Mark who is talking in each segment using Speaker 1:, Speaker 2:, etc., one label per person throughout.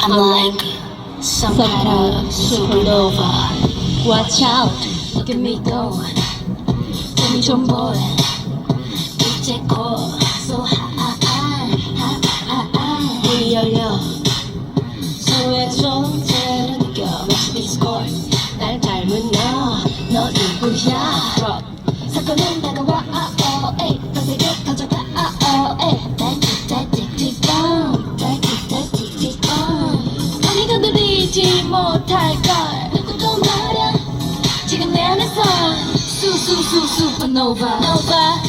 Speaker 1: I'm like some kind of supernova. Watch out, look at me going. 꿈이 좀 보여. 이제 곧 so high, high, high, high. 문이 열려. 서로의 존재를 느껴. Watch this course. 날 닮은 너, 너 누구야? 사건은 다가와. 못할걸 누구도 말야 지금 내 안에서 수수수 슈퍼노바 노바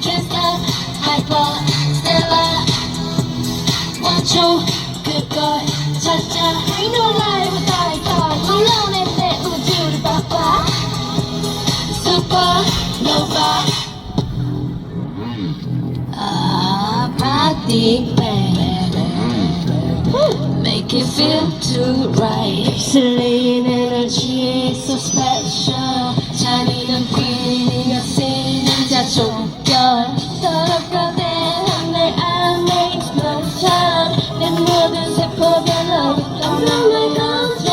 Speaker 1: Can't stop hyper stellar 원초 그걸 찾아 I know life die die 물러내 내 우주를 슈퍼노바 Ah, body baby. Make it feel too right. Slaying energy is so special. 잔인한 feeling 쓰는 자 종결. 더럽거든 하늘 안에 explosion. 내 모든 세포별로 떠나는 거죠.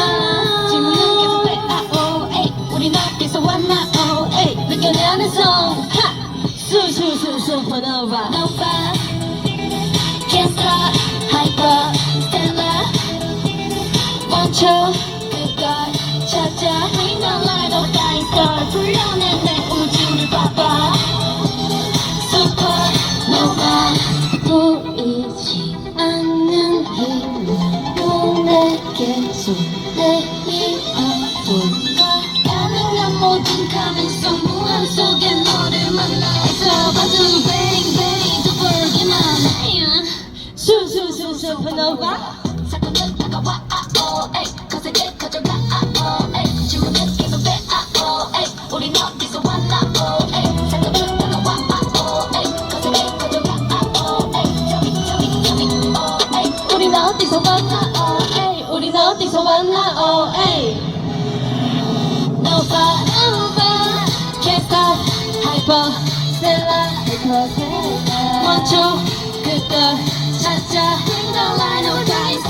Speaker 1: 질문은 계속 돼. 아, 오, 에이. 우린 어디서 왔나, 오, 에이. 느껴내 안에서. 하! 수수수 supernova nova Can't stop 원초 그걸 찾아 dying star 불러낸 내 우주를 봐봐. supernova 보이지 않는 힘으로 내게 쏟내어볼까? 가능한 모든 가능성 무한 속에 너를 만나서 봐도 bang 더 벌기만 해 supernova 사건은 어디서 왔나 오, 에이. 우린 어디서 왔나 오, 에이. Nova, Nova, can't stop, hyper, stellar, 먼저 그걸 찾아 Bring the light of dying